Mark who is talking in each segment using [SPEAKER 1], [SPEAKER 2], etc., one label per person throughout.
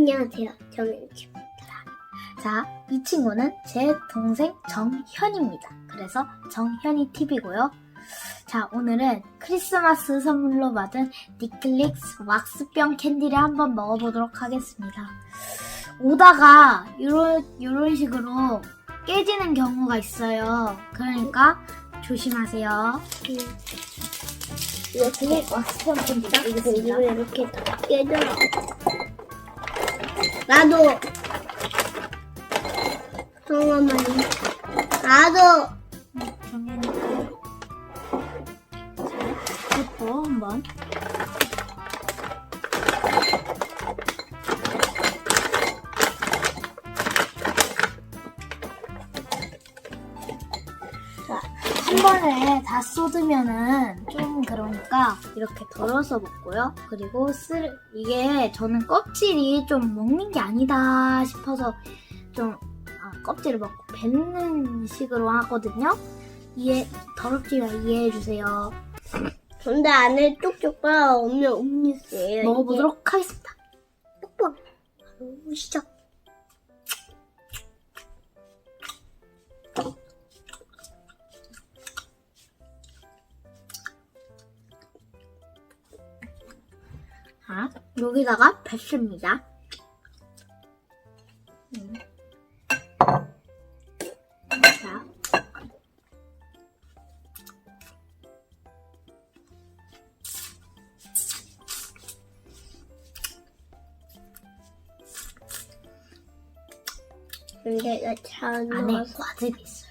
[SPEAKER 1] 안녕하세요. 저는 지금
[SPEAKER 2] 자, 이 친구는 제 동생 정현입니다. 그래서 정현이 TV고요. 자, 오늘은 크리스마스 선물로 받은 니클릭스 왁스병 캔디를 한번 먹어보도록 하겠습니다. 오다가 이런 이런 식으로 깨지는 경우가 있어요. 그러니까 조심하세요.
[SPEAKER 1] 이렇게
[SPEAKER 2] 왁스병 캔디가
[SPEAKER 1] 이거
[SPEAKER 2] 있습니다.
[SPEAKER 1] 이거 이렇게 다 깨져. 나도. 잠깐만요. 나도.
[SPEAKER 2] 자, 이것도 한번. 자, 한 번에 다 쏟으면은 좀 그러니까 이렇게 덜어서 먹고요. 그리고 쓸 이게 저는 껍질이 좀 먹는 게 아니다 싶어서 좀 아, 껍질을 먹고 뱉는 식으로 하거든요. 이해 더럽지만 이해해 주세요.
[SPEAKER 1] 근데 안에 쪽쪽가 없는 음료수예요.
[SPEAKER 2] 먹어보도록 하겠습니다.
[SPEAKER 1] 뽀뽀. 바로 시작.
[SPEAKER 2] 여기다가 뱉습니다. 음. 자,
[SPEAKER 1] 이거 잘
[SPEAKER 2] 안에
[SPEAKER 1] 넣어서
[SPEAKER 2] 과즙이 있어요.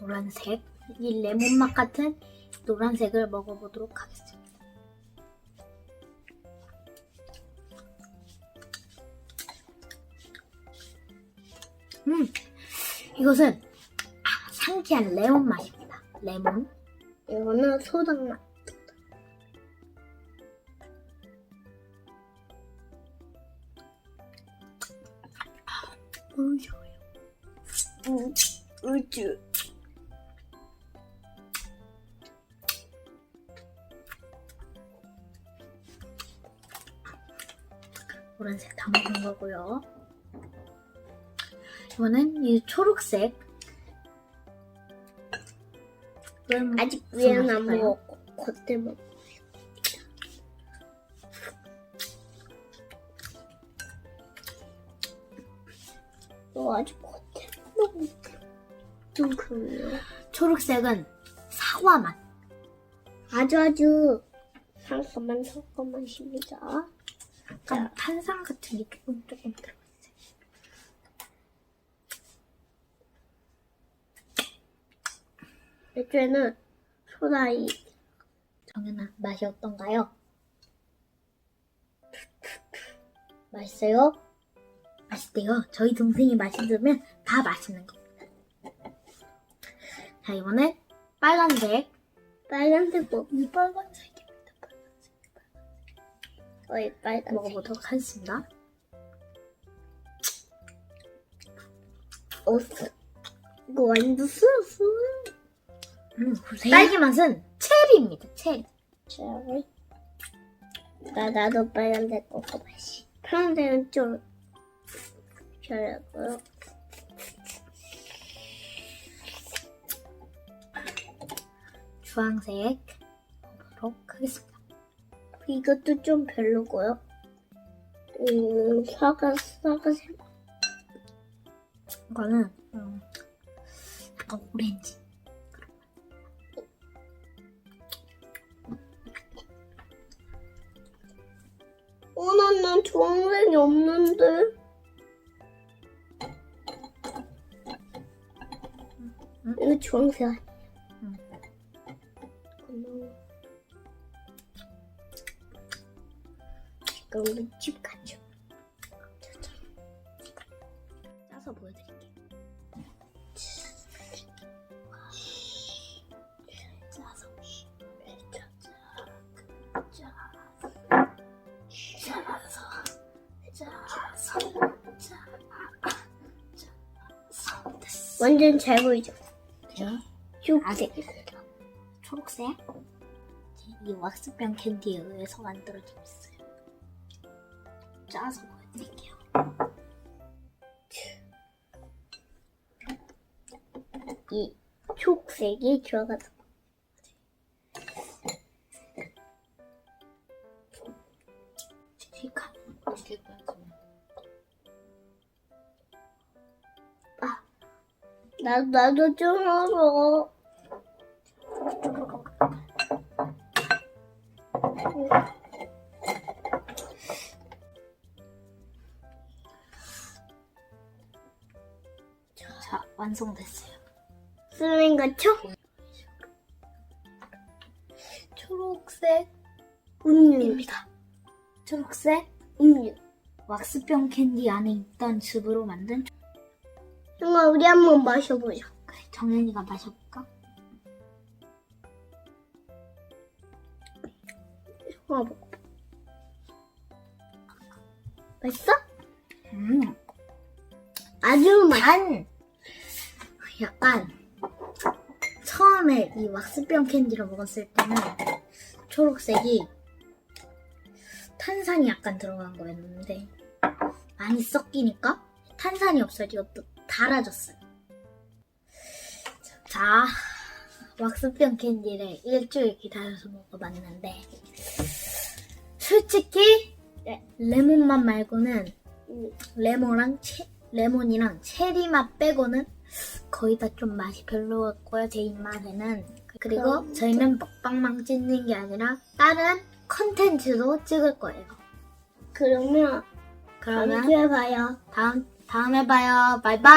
[SPEAKER 2] 노란색, 이 레몬 맛 같은 노란색을 먹어보도록 하겠습니다. 음, 이것은 아, 상쾌한 레몬 맛입니다. 레몬.
[SPEAKER 1] 이거는 소당 맛.
[SPEAKER 2] 좋아요.
[SPEAKER 1] 음, 우주.
[SPEAKER 2] 노란색 다 먹는 거고요. 이거는 이 초록색. 이건
[SPEAKER 1] 아직 위에는 안? 먹었고 겉에 먹. 어, 아직 겉에 먹. 좀 그래요.
[SPEAKER 2] 초록색은 사과 맛.
[SPEAKER 1] 아주 아주 상큼한 사과 맛입니다.
[SPEAKER 2] 약간 탄산 같은 게 조금 조금 들어있어요.
[SPEAKER 1] 맥주에는 소다이
[SPEAKER 2] 정연아 맛이 어떤가요? 맛있어요? 맛있대요. 저희 동생이 맛있으면 다 맛있는 겁니다. 자 이번엔 빨간색.
[SPEAKER 1] 빨간색 먹.
[SPEAKER 2] 이 빨간색입니다.
[SPEAKER 1] 어이 빨간색.
[SPEAKER 2] 먹어보도록 하겠습니다.
[SPEAKER 1] 어, 이거 완전 쓰였어.
[SPEAKER 2] 음, 딸기 맛은 체리입니다. 체리.
[SPEAKER 1] 체리. 나 나도 빨간색 먹어봐시. 파란색은 좀 별로고요.
[SPEAKER 2] 주황색 먹어보도록 하겠습니다.
[SPEAKER 1] 이것도 좀 별로고요. 음, 사과 사과색.
[SPEAKER 2] 이거는 음, 약간 오렌지.
[SPEAKER 1] 어, 나는 주황색이 없는데.
[SPEAKER 2] 응?
[SPEAKER 1] 이거 주황색 아니야. 지금 우리 집 가죠.
[SPEAKER 2] 짜서 보여드릴게요.
[SPEAKER 1] 완전 잘 보이죠?
[SPEAKER 2] 그죠?
[SPEAKER 1] 쭉.
[SPEAKER 2] 아직 초록색 이 왁스병 캔디에 의해서 만들어지고 있어요. 짜서 보여드릴게요.
[SPEAKER 1] 이 초록색이 들어가서
[SPEAKER 3] 이렇게
[SPEAKER 1] 나 나도 좀 알아.
[SPEAKER 2] 자 완성됐어요.
[SPEAKER 1] 쓰는 거죠?
[SPEAKER 2] 초록색
[SPEAKER 1] 음료,
[SPEAKER 2] 입니다. 초록색
[SPEAKER 1] 음료.
[SPEAKER 2] 왁스병 캔디 안에 있던 즙으로 만든 초-
[SPEAKER 1] 형아, 우리 한번 마셔보자.
[SPEAKER 2] 그래, 정연이가 마셔볼까?
[SPEAKER 1] 형아, 먹어. 맛있어?
[SPEAKER 2] 음,
[SPEAKER 1] 아주 맛.
[SPEAKER 2] 단! 약간 처음에 이 왁스병 캔디를 먹었을 때는 초록색이 탄산이 약간 들어간 거였는데 많이 섞이니까 탄산이 없어지고 또 달아졌어요. 자, 왁스병 캔디를 일주일 기다려서 먹어봤는데 솔직히 레몬 맛 말고는
[SPEAKER 1] 음,
[SPEAKER 2] 레몬랑 채, 레몬이랑 체리 맛 빼고는 거의 다 좀 맛이 별로였고요 제 입맛에는 그리고 저희는 먹방만 찍는 게 아니라 다른 컨텐츠도 찍을 거예요
[SPEAKER 1] 그러면 다음
[SPEAKER 2] 그러면
[SPEAKER 1] 주에 봐요.
[SPEAKER 2] 다음 다음에 봐요. 바이바이